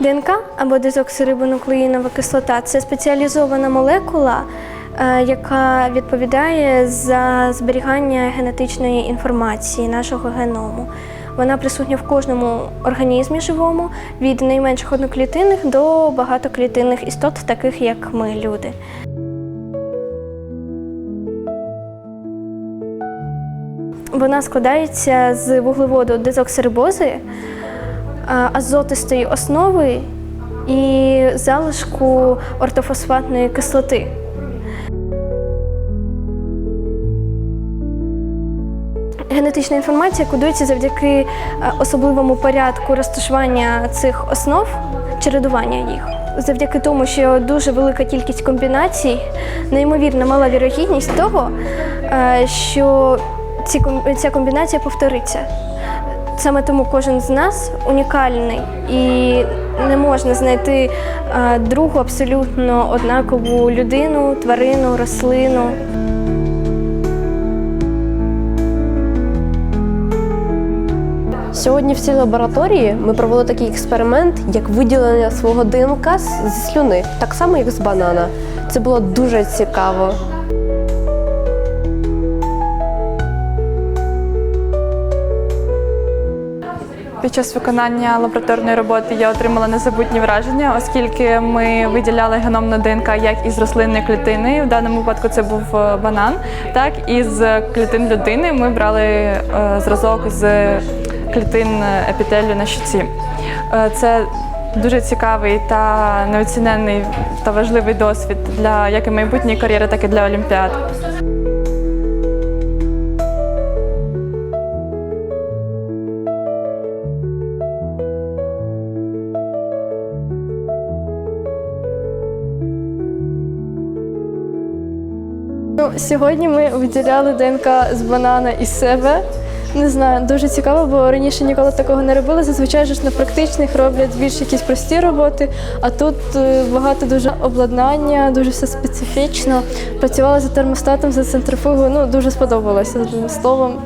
ДНК або дезоксирибонуклеїнова кислота це спеціалізована молекула, е, яка відповідає за зберігання генетичної інформації нашого геному. Вона присутня в кожному організмі живому від найменших одноклітинних до багатоклітинних істот, таких як ми, люди. Вона складається з вуглеводу дезоксирибози, азотистої основи і залишку ортофосфатної кислоти. Генетична інформація кодується завдяки е, особливому порядку розташування цих основ, чередування їх. Завдяки тому, що дуже велика кількість комбінацій, неймовірно мала вірогідність того, е, що ці ця комбінація повториться. Саме тому кожен з нас унікальний і не можна знайти е, другу абсолютно однакову людину, тварину, рослину. Сьогодні в цій лабораторії ми провели такий експеримент, як виділення свого ДНК зі слюни, так само як з банана. Це було дуже цікаво. Під час виконання лабораторної роботи я отримала незабутні враження, оскільки ми виділяли геномну ДНК як із рослинної клітини. В даному випадку це був е, банан, так і з клітин людини ми брали е, зразок з клітин епітелію на щуці. Е, Це дуже цікавий та неоціненний та важливий досвід для як і майбутньої кар'єри, так і для олімпіад. Сьогодні ми виділяли ДНК з банана із себе. Не знаю, дуже цікаво, бо раніше ніколи такого не робили. Зазвичай ж на практичних роблять більш якісь прості роботи, а тут е, багато дуже обладнання, дуже все специфічно. Працювала за термостатом, за центрифугою. Ну, дуже сподобалося одним словом.